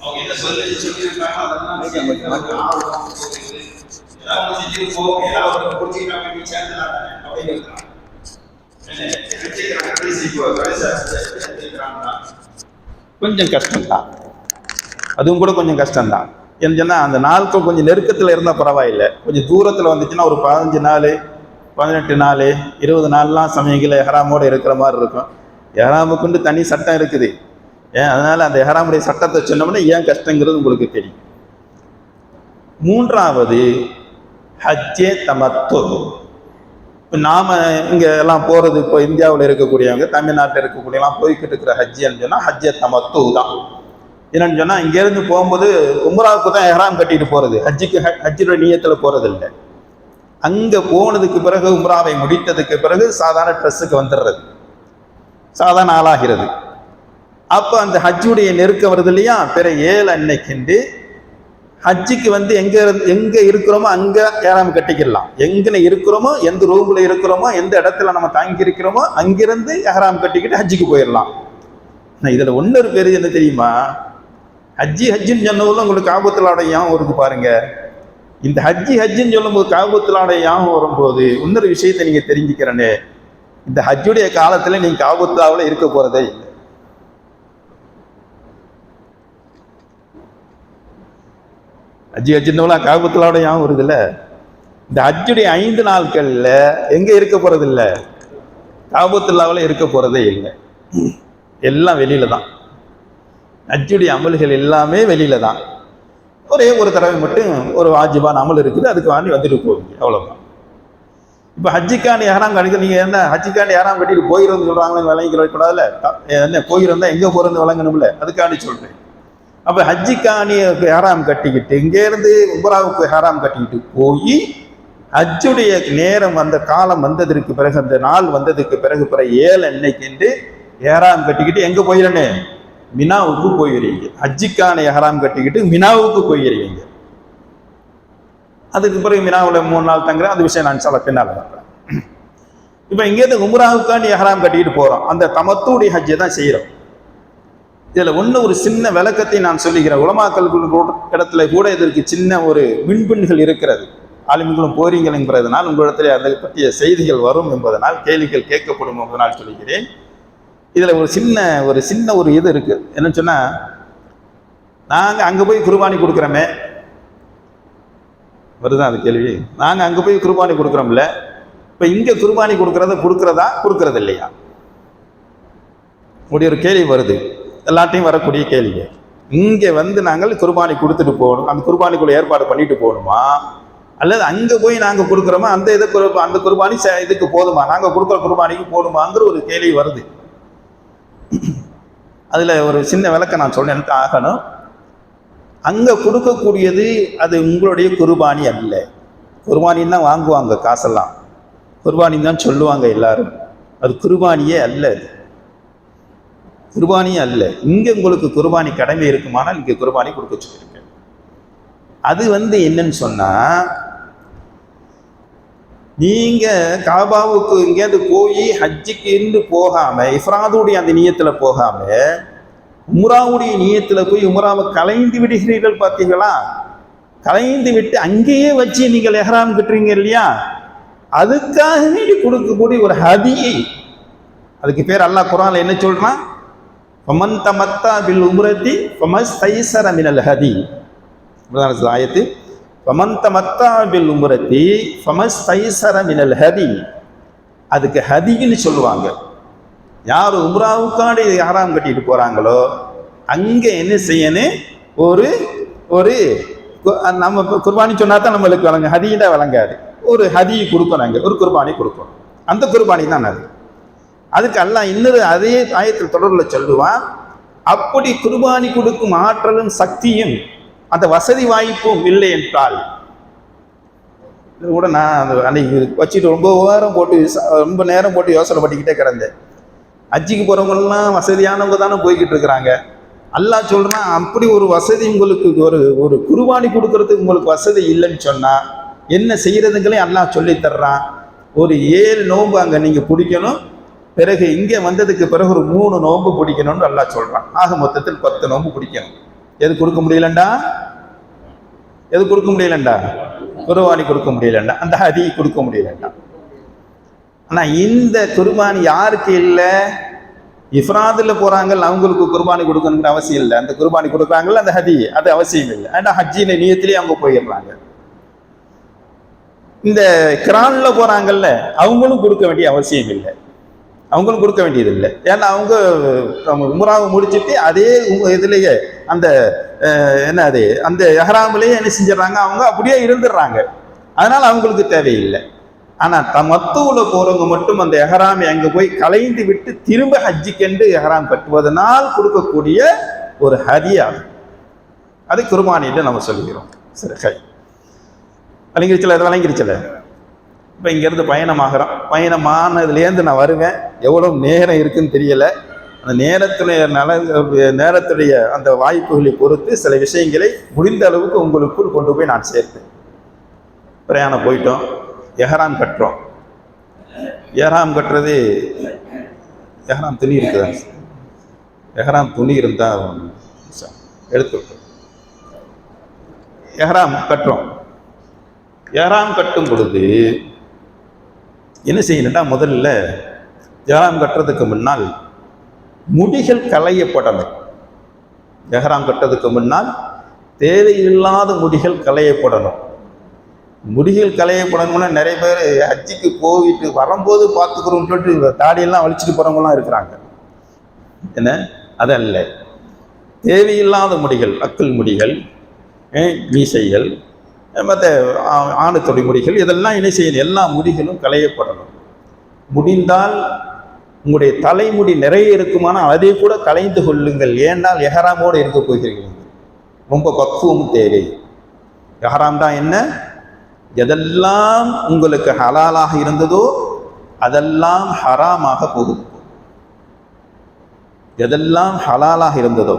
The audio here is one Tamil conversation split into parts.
அவங்க என்ன சொல்லி சொல்லியிருக்காங்க அதெல்லாம். ஏதாவது ஏதாவது. என்ன, கொஞ்சம் கஷ்டம்தான். அதுவும் கூட கொஞ்சம் கஷ்டம்தான். ஏன்னு சொன்னால் அந்த நாட்கள் கொஞ்சம் நெருக்கத்தில் இருந்தால் பரவாயில்லை. கொஞ்சம் தூரத்தில் வந்துச்சுன்னா ஒரு பதினஞ்சு நாள் பதினெட்டு நாள் இருபது நாள்லாம் சமயங்களில் ஹராமோடு இருக்கிற மாதிரி இருக்கும். எஹராமுக்குண்டு தனி சட்டம் இருக்குது. ஏன்? அதனால் அந்த எஹராமுடைய சட்டத்தை சொன்னோம்னா ஏன் கஷ்டங்கிறது உங்களுக்கு தெரியும். மூன்றாவது ஹஜ்ஜே தமத்து இப்போ நாம் இங்கே எல்லாம் போகிறது இப்போ இந்தியாவில் இருக்கக்கூடியவங்க தமிழ்நாட்டில் இருக்கக்கூடியலாம் போய்கிட்டு இருக்கிற ஹஜ்ஜின்னு சொன்னால் ஹஜ்ஜே தமத்து தான். என்னன்னு சொன்னால் இங்கேருந்து போகும்போது உம்ராவுக்கு தான் எஹராம் கட்டிட்டு போகிறது ஹஜ்ஜுக்கு ஹஜ்ஜுடைய நீயத்தில் போகிறது இல்லை அங்கே போனதுக்கு பிறகு உம்ராவை முடித்ததுக்கு பிறகு சாதாரண ட்ரெஸ்ஸுக்கு வந்துடுறது. சாதாரண ஆளாகிறது. அப்போ அந்த ஹஜ்ஜுடைய நெருக்கம் வருது இல்லையா? பிற ஏழு அன்னைக்குண்டு ஹஜ்ஜிக்கு வந்து எங்க இருந்து எங்க இருக்கிறோமோ அங்க ஏறாம கட்டிக்கலாம் எங்கன இருக்கிறோமோ எந்த ரூம்ல இருக்கிறோமோ எந்த இடத்துல நம்ம தாங்கி இருக்கிறோமோ அங்கிருந்து ஏறாம கட்டிக்கிட்டு ஹஜ்ஜுக்கு போயிடலாம். நான் இதுல ஒன்னொரு பேர் என்ன தெரியுமா? ஹஜ்ஜி ஹஜ்ஜின்னு சொன்னதுல உங்களுக்கு ஆபத்துலாட ஞாபகம் இருக்கு பாருங்க. இந்த ஹஜ்ஜி ஹஜ்ஜின்னு சொல்லும்போது காபத்துலாட ஞாபகம் வரும்போது இன்னொரு விஷயத்தை நீங்க தெரிஞ்சுக்கிறனே. இந்த ஹஜ்ஜுடைய காலத்துல நீங்க காபத்துலாவில் இருக்க போறதே அஜி ஹஜ்ஜி ஹஜ்ஜின்னு காபத்துலாவோட ஞாபகம் வருதுல்ல? இந்த அஜுடைய ஐந்து நாட்களில் எங்கே இருக்க போகிறது இல்லை? காபத்துல்லாவில் இருக்க போகிறதே இல்லை. எல்லாம் வெளியில தான். அஜுடைய அமல்கள் எல்லாமே வெளியில தான். ஒரே ஒரு தடவை மட்டும் ஒரு வாஜிபான அமல் இருக்குது அதுக்கு வாங்கி வந்துட்டு போவீங்க. அவ்வளோதான் இப்போ ஹஜ்ஜிக்காண்டி யாராம் கணிக்க நீங்கள் என்ன ஹஜ்ஜிக்காண்டி யாராம் கட்டிட்டு போயிருந்து சொல்கிறாங்களே விளங்கிக்கிற கூடாதுல்ல? என்ன போயிருந்தா எங்கே போகிறது விளங்கணும்ல? அதுக்காண்டி சொல்கிறேன் அப்போ ஹஜ்ஜிக்காணி ஹராம் கட்டிக்கிட்டு இங்கேருந்து உம்ராவுக்கு ஹராம் கட்டிக்கிட்டு போய் ஹஜ்ஜுடைய நேரம் அந்த காலம் வந்ததற்கு பிறகு அந்த நாள் வந்ததுக்கு பிறகு பிற ஏழு அன்னைக்கு ஏறாம் கட்டிக்கிட்டு எங்கே போயிடனே மினாவுக்கு போயிடுவீங்க ஹஜ்ஜிக்கான ஹராம் கட்டிக்கிட்டு மினாவுக்கு போயிடுவீங்க அதுக்கு பிறகு மினாவில் மூணு நாள் தங்குறேன். அந்த விஷயம் நான் சொல்ல பின்னால் வரேன் இப்போ இங்கேருந்து உம்ராவுக்காண்டி ஹராம் கட்டிக்கிட்டு போகிறோம் அந்த தமத்துடைய ஹஜ்ஜை தான் செய்கிறோம் இதில் ஒன்று ஒரு சின்ன விளக்கத்தை நான் சொல்லுகிறேன். உலமாக்கல் இடத்துல கூட இதற்கு சின்ன ஒரு மின்பின்கள் இருக்கிறது. ஆளுமைகளும் போறீங்கள் என்பதனால் உங்களிடத்தில் அதை பற்றிய செய்திகள் வரும் என்பதனால் கேள்விகள் கேட்கப்படும் என்பதனால் சொல்லுகிறேன். இதில் ஒரு சின்ன ஒரு சின்ன ஒரு இது இருக்குது என்னன்னு சொன்னால் நாங்கள் அங்கே போய் குர்பானி கொடுக்குறோமே. வருதான் அது கேள்வி? நாங்கள் அங்கே போய் குர்பானி கொடுக்குறோம்ல. இப்போ இங்கே குர்பானி கொடுக்குறத கொடுக்குறதா கொடுக்குறது இல்லையா அப்படி ஒரு கேள்வி வருது. எல்லாத்தையும் வரக்கூடிய கேள்வி இங்கே வந்து நாங்கள் குர்பானி கொடுத்துட்டு போகணும். அந்த குர்பானிக்குள்ள ஏற்பாடு பண்ணிட்டு போகணுமா? அல்லது அங்கே போய் நாங்கள் கொடுக்குறோமா? அந்த இதை அந்த குர்பானி ச- இதுக்கு போதுமா? நாங்கள் கொடுக்குற குர்பானிக்கு போகணுமாங்கிற ஒரு கேள்வி வருது. அதில் ஒரு சின்ன விளக்கம் நான் சொல்ல எனக்கு ஆகணும். அங்கே கொடுக்கக்கூடியது அது உங்களுடைய குர்பானி அல்ல. குர்பானின்னு தான் வாங்குவாங்க காசெல்லாம். குர்பானின்னு தான் சொல்லுவாங்க எல்லாரும். அது குர்பானியே அல்ல அது. குருபானியும் அல்ல. இங்கே உங்களுக்கு குர்பானி கடமை இருக்குமானால் இங்கே குர்பானி கொடுக்க சொல்லியிருக்கேன். அது வந்து என்னன்னு சொன்னால் நீங்கள் காபாவுக்கு எங்கேயாவது போய் ஹஜ்ஜுக்கு இருந்து போகாமல் இஃப்ராதுடைய அந்த நீயத்தில் போகாமல் உம்ராவுடைய நீயத்தில் போய் உம்ராவை கலைந்து விடுகிறீர்கள் பார்த்தீங்களா? கலைந்து விட்டு அங்கேயே வச்சு நீங்கள் எஹ்ராம் கட்டுறீங்க இல்லையா? அதுக்காக வேண்டி கொடுக்கக்கூடிய ஒரு ஹதியை அதுக்கு பேர் அல்லாஹ் குரான் என்ன சொல்கிறான் ஃபமன் தமத்தா பில் உம்ரத்தி ஃபமஸ் தைசர மினல் ஹதி ஆயத்து ஃபமன் தமத்தா பில் உம்ரத்தி ஃபமஸ் தைசர மினல் ஹதி அதுக்கு ஹதின்னு சொல்லுவாங்க யார் உம்ராவுக்காண்டி யாராம் கட்டிட்டு போகிறாங்களோ அங்கே என்ன செய்யணும் ஒரு ஒரு கு- நம்ம குர்பானி சொன்னா தான் நம்மளுக்கு வழங்க ஹதியிட வழங்காது ஒரு ஹதி கொடுக்கணும் அங்கே ஒரு குர்பானி கொடுக்கணும் அந்த குர்பானி தான் அது அதுக்கு அல்லாஹ் இன்னொரு அதே ஆயத்தில் தொடர்ல சொல்லுவான் அப்படி குர்பானி கொடுக்கும் ஆற்றலும் சக்தியும் அந்த வசதி வாய்ப்பும் இல்லை என்றால். இது கூட நான் அந்த அன்னைக்கு வச்சுட்டு ரொம்ப நேரம் போட்டு ரொம்ப நேரம் போட்டு யோசனை பண்ணிக்கிட்டே கிடந்தேன். அஜிக்கு போகிறவங்கலாம் வசதியானவங்க தானே போய்கிட்டு இருக்கிறாங்க. அல்லாஹ் சொல்கிறான் அப்படி ஒரு வசதி உங்களுக்கு ஒரு ஒரு குருபானி கொடுக்கறதுக்கு உங்களுக்கு வசதி இல்லைன்னு சொன்னா என்ன செய்யறதுங்களே அல்லாஹ் சொல்லித்தர்றான் ஒரு ஏழு நோன்பு அங்கே நீங்கள் பிடிக்கணும் பிறகு இங்கே வந்ததுக்கு பிறகு ஒரு மூணு நோன்பு பிடிக்கணும்னு நல்லா சொல்றான். ஆக மொத்தத்தில் பத்து நோன்பு பிடிக்கணும். எது கொடுக்க முடியலண்டா? எது கொடுக்க முடியலண்டா? குருவானி கொடுக்க முடியலண்டா. அந்த ஹதி கொடுக்க முடியலண்டா. ஆனா இந்த குர்பானி யாருக்கு இல்லை? இஃப்ராதில் போறாங்கல்ல அவங்களுக்கு குர்பானி கொடுக்கணுங்கிற அவசியம் இல்லை. அந்த குர்பானி கொடுக்குறாங்கல்ல அந்த ஹதி அது அவசியம் இல்லை. ஏன்னா ஹஜ்ஜின நியத்திலேயே அவங்க போயிடுறாங்க. இந்த கிரானில் போறாங்கல்ல அவங்களும் கொடுக்க வேண்டிய அவசியம் இல்லை. அவங்களும் கொடுக்க வேண்டியதில்லை. ஏன்னா அவங்க அவங்க உமராவை முடிச்சிட்டு அதே இதுலேயே அந்த என்ன அது அந்த எஹராமிலேயே என்ன செஞ்சிடறாங்க? அவங்க அப்படியே இருந்துடுறாங்க. அதனால் அவங்களுக்கு தேவையில்லை. ஆனால் த மத்துவில் போகிறவங்க மட்டும் அந்த எஹராமை அங்கே போய் கலைந்து விட்டு திரும்ப ஹஜ்ஜிக்கென்று எஹராம் கட்டுவதனால் கொடுக்கக்கூடிய ஒரு ஹரியா அது. குருமானிட்டு நம்ம சொல்லுகிறோம். சரி ஹை வழங்கிருச்சல அது வழங்கிருச்சல இப்போ இங்கேருந்து பயணமாகிறோம். பயணமானதுலேருந்து நான் வருவேன். எவ்வளோ நேரம் இருக்குன்னு தெரியலை. அந்த நேரத்துடைய நல நேரத்துடைய அந்த வாய்ப்புகளை பொறுத்து சில விஷயங்களை முடிந்த அளவுக்கு உங்களுக்குள் கொண்டு போய் நான் சேர்த்தேன் பிரயாணம் போயிட்டோம். எஹராம் கட்டுறோம். எஹராம் கட்டுறது எஹராம் துணி இருக்குதா? எஹராம் துணி இருந்தால் எடுத்து விட்டோம் எஹராம் கட்டுறோம். எஹராம் கட்டும் பொழுது என்ன செய்யணும்னா முதல்ல ஜெகராம் கட்டுறதுக்கு முன்னால் முடிகள் களையப்படலை. ஜெகராம் கட்டுறதுக்கு முன்னால் தேவையில்லாத முடிகள் களையப்படணும். முடிகள் களையப்படணும்னா நிறைய பேர் ஹஜ்ஜிக்கு போயிட்டு வரும்போது பார்த்துக்கிறோம்னு சொல்லிட்டு தாடியெல்லாம் வலிச்சுட்டு போகிறவங்களாம் இருக்கிறாங்க. என்ன? அதல்ல. தேவையில்லாத முடிகள் அக்கல் முடிகள் மீசைகள் மற்ற ஆணுத்தொடி முடிகள் இதெல்லாம் இணை செய்யணும் எல்லா முடிகளும் களையப்படணும். முடிந்தால் உங்களுடைய தலைமுடி நிறைய இருக்குமானால் அதை கூட கலைந்து கொள்ளுங்கள். ஏனால் எஹராமோடு இருக்க போகிறீர்கள். ரொம்ப பக்குவம் தேவை. எஹராம் தான் என்ன? எதெல்லாம் உங்களுக்கு ஹலாலாக இருந்ததோ அதெல்லாம் ஹராமாக போகுது எதெல்லாம் ஹலாலாக இருந்ததோ.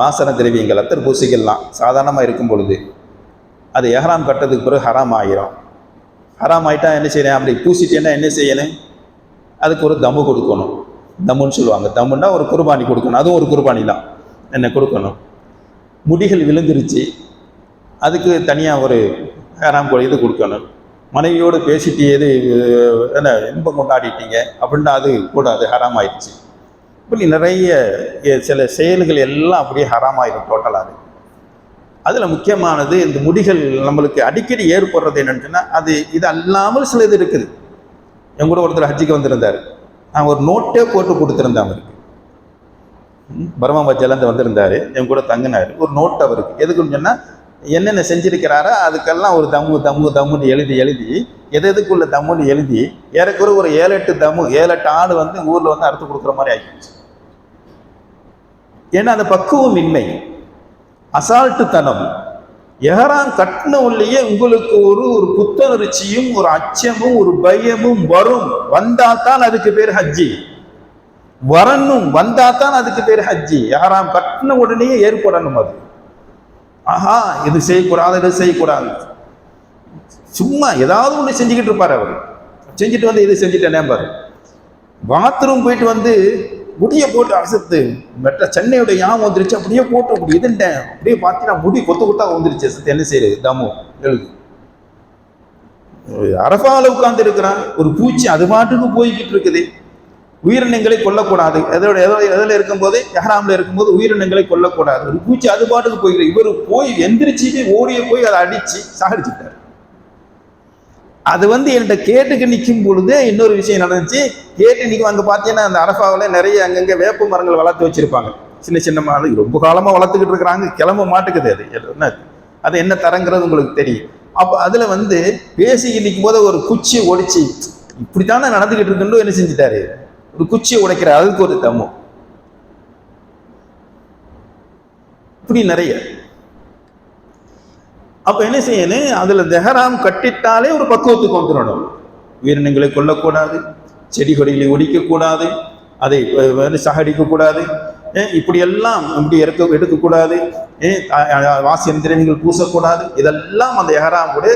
வாசன திரவியங்கள் அத்தர் பூசிக்கலாம் சாதாரணமாக இருக்கும் பொழுது அது எஹராம் கட்டதுக்கு பிறகு ஹராம் ஆகிரும் ஹராம் ஆகிட்டா என்ன செய்யணும்? அப்படி பூசிட்டேன்னா என்ன செய்யணும்? அதுக்கு ஒரு தம்மு கொடுக்கணும். தம்முன்னு சொல்லுவாங்க. தம்முன்னா ஒரு குர்பானி கொடுக்கணும். அதுவும் ஒரு குர்பானி தான் என்ன கொடுக்கணும்? முடிகள் விழுந்துருச்சு. அதுக்கு தனியாக ஒரு ஹராம் கோழி இது கொடுக்கணும். மனைவியோடு பேசிட்டு எது என்ன இன்பம் கொண்டாடிட்டீங்க? அப்படின்னா அது கூடாது. ஹராம் ஆயிடுச்சு. இப்படி நிறைய சில செயல்கள் எல்லாம் அப்படியே ஹராம் ஆயிடும் டோட்டலாக அதில் முக்கியமானது இந்த முடிகள் நம்மளுக்கு அடிக்கடி ஏற்படுறது என்னன்னு அது இது அல்லாமல் சில இது இருக்குது. என் கூட ஒருத்தர் ஹஜ்ஜிக்கு வந்திருந்தார். நான் ஒரு நோட்டே போட்டு கொடுத்துருந்தேன் அவருக்கு. ம், பர்மா பஜ்ஜிலேருந்து வந்திருந்தாரு. என் கூட தங்கினார். ஒரு நோட் அவருக்கு. எதுக்குன்னு சொன்னால் என்னென்ன செஞ்சிருக்கிறாரோ அதுக்கெல்லாம் ஒரு தம்மு தம்மு தம்முன்னு எழுதி எழுதி எது எதுக்குள்ள தம்முன்னு எழுதி ஏறக்குறை ஒரு ஏழு எட்டு தம்மு ஏழு எட்டு ஆடு வந்து ஊரில் வந்து அறுத்து கொடுக்குற மாதிரி ஆகிடுச்சு ஏன்னா அந்த பக்குவம் இன்மை அசால்ட்டுத்தனம் எஹரான் கட்டின உள்ளேயே உங்களுக்கு ஒரு ஒரு புத்துணர்ச்சியும் ஒரு அச்சமும் ஒரு பயமும் வரும். வந்தா தான் அதுக்கு பேர் ஹஜ்ஜி. வரணும் வந்தா தான் அதுக்கு பேர் ஹஜ்ஜி. யாராம் கட்டின உடனே ஏற்படணும் அது. ஆஹா இது செய்யக்கூடாது இது செய்யக்கூடாது. சும்மா ஏதாவது ஒன்று செஞ்சுக்கிட்டு இருப்பார் அவர். செஞ்சுட்டு வந்து இது செஞ்சுட்டேனே பாரு. பாத்ரூம் போயிட்டு வந்து முடியை போட்டு அசத்து. மெட்ட சென்னையோட ஞாபகம் வந்துருச்சு அப்படியே போட்டு அப்படி இதுண்டேன் அப்படியே பார்த்தீங்கன்னா முடி கொத்து கொத்தா வந்துருச்சு சத்து என்ன செய்யுது தாமோ எழுது. அரபாவில் உட்கார்ந்து இருக்கிறான். ஒரு பூச்சி அது பாட்டுக்கு போய்கிட்டு இருக்குது. உயிரினங்களை கொல்லக்கூடாது. எதோட எதோ எதில் இருக்கும்போது எஹராமில் இருக்கும்போது உயிரினங்களை கொல்லக்கூடாது. ஒரு பூச்சி அது பாட்டுக்கு போய்கிறது இவர் போய் எந்திரிச்சிட்டு ஓடிய போய் அதை அடிச்சு சாகடிச்சுட்டார். அது வந்து என்கிட்ட கேட்டுக்கு நிற்கும் பொழுது இன்னொரு விஷயம் நடந்துச்சு. கேட்டு நிற்கும் அங்கே பார்த்தீங்கன்னா அந்த அரஃபாவில் நிறைய அங்கங்கே வேப்ப மரங்கள் வளர்த்து வச்சிருப்பாங்க. சின்ன சின்ன மரம் ரொம்ப காலமாக வளர்த்துக்கிட்டு இருக்கிறாங்க. கிளம்ப மாட்டுக்குது அது. என்ன அது? என்ன தரங்கிறது உங்களுக்கு தெரியும். அப்போ அதில் வந்து பேசிக்கிட்டு நிற்கும் போது ஒரு குச்சியை ஒடிச்சு இப்படித்தானே நடந்துக்கிட்டு இருக்குன்னு என்ன செஞ்சுட்டாரு? ஒரு குச்சியை உடைக்கிற அதுக்கு ஒரு தம்மு. இப்படி நிறைய. அப்போ என்ன செய்யணும் அதில் தெஹராம் கட்டிட்டாலே ஒரு பக்குவத்துக்கு வந்துடணும். உயிரினங்களை கொல்லக்கூடாது செடி கொடிகளை ஒடிக்கக்கூடாது அதை வந்து சகடிக்கக்கூடாது ஏன் இப்படியெல்லாம் இப்படி எடுக்க எடுக்கக்கூடாது வாசியந்திரங்கள் பூசக்கூடாது இதெல்லாம் அந்த எஹராமுடைய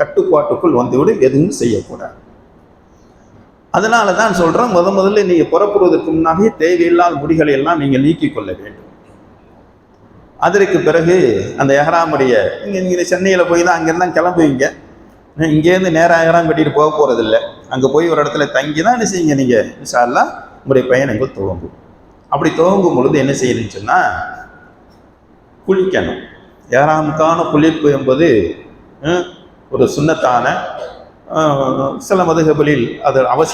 கட்டுப்பாட்டுக்குள் வந்துவிடும் எதுவும் செய்யக்கூடாது. அதனால தான் சொல்கிறேன் முத முதல்ல நீங்கள் புறப்படுவதற்கு முன்னாலே தேவையில்லாத முடிகளை எல்லாம் நீங்கள் நீக்கிக் கொள்ள வேண்டும். அதற்கு பிறகு அந்த எஹராமுடைய இங்கே இங்கே சென்னையில் போய் தான் அங்கேருந்தான் கிளம்புவீங்க. இங்கேருந்து நேராக எஹராம் கட்டிட்டு போக போகிறதில்ல அங்கே போய் ஒரு இடத்துல தங்கி தான் என்ன செய்யுங்க நீங்கள் இன்ஷா உங்களுடைய பயணங்கள் துவங்கும். அப்படி துவங்கும் பொழுது என்ன செய்யணும்னு சொன்னால் குளிக்கணும். ஏறாமுக்கான குளிப்பு என்பது ஒரு சுண்ணத்தான சில மதுகபலில் அது அவசியம்